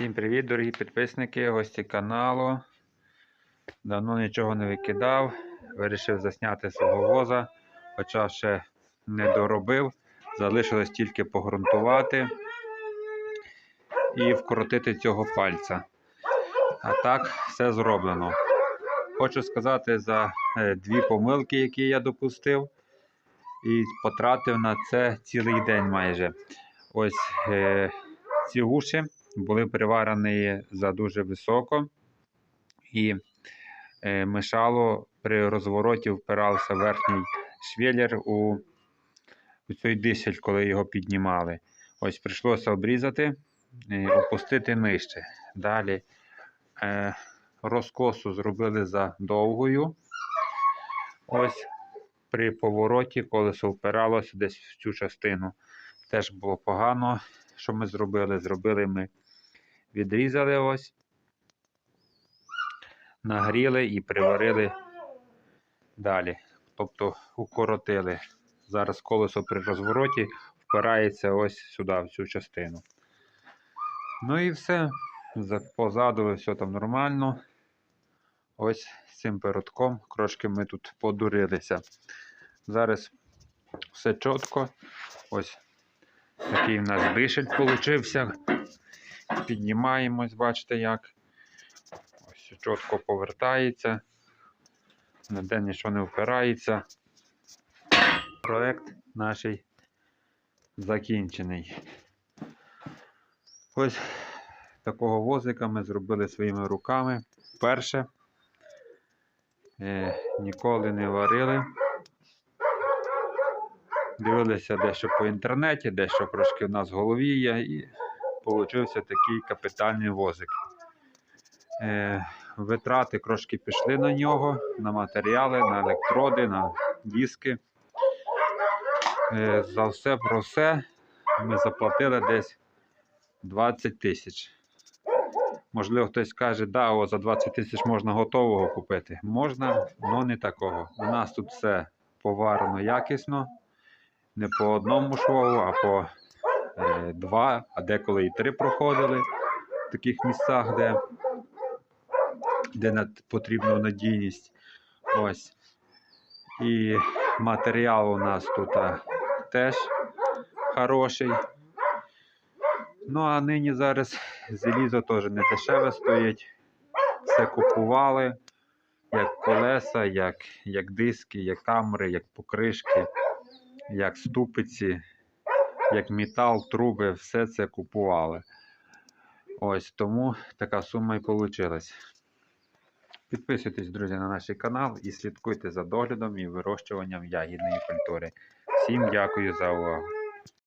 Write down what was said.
Всім привіт, дорогі підписники, гості каналу. Давно нічого не викидав. Вирішив засняти свого воза, хоча ще не доробив. Залишилось тільки погрунтувати і вкоротити цього пальця. А так, все зроблено. Хочу сказати за е, дві помилки, які я допустив, і потратив на це цілий день майже. Ось е, ці уші були приварені за дуже високо, і е, мешало при розвороті впирався верхній швеллер у, у цей дишель, коли його піднімали. Ось прийшлося обрізати, е, опустити нижче. Далі е, розкосу зробили за довгою. Ось при повороті колесо впиралося десь в цю частину. Теж було погано. Що ми зробили? Зробили ми відрізали ось, нагріли і приварили далі. Тобто укоротили. Зараз колесо при розвороті впирається ось сюди, в цю частину. Ну і все. Позаду все там нормально. Ось цим передком трошки ми тут подурилися. Зараз все чітко. Ось такий в нас дишель получився. Піднімаємось, бачите як. Ось чітко повертається. Ніде нічого не впирається. Проект наш закінчений. Ось такого возика ми зробили своїми руками. Перше. Е, ніколи не варили. Дивилися дещо по інтернеті, дещо трошки в нас в голові є, і получився такий капітальний возик. Е, витрати трошки пішли на нього, на матеріали, на електроди, на диски. Е, за все про все ми заплатили десь 20 тисяч. Можливо, хтось скаже, да, о, за 20 тисяч можна готового купити. Можна, але не такого. У нас тут все поварено якісно, не по одному швову, а по два, а деколи і три проходили в таких місцях, де, де потрібна надійність. Ось. І матеріал у нас тут теж хороший. Ну, а нині зараз залізо теж не дешеве стоїть. Все купували, як колеса, як, як диски, як камери, як покришки, як ступиці, як метал, труби, все це купували. Ось тому така сума і вийшла. Підписуйтесь, друзі, на наш канал і слідкуйте за доглядом і вирощуванням ягідної культури. Всім дякую за увагу.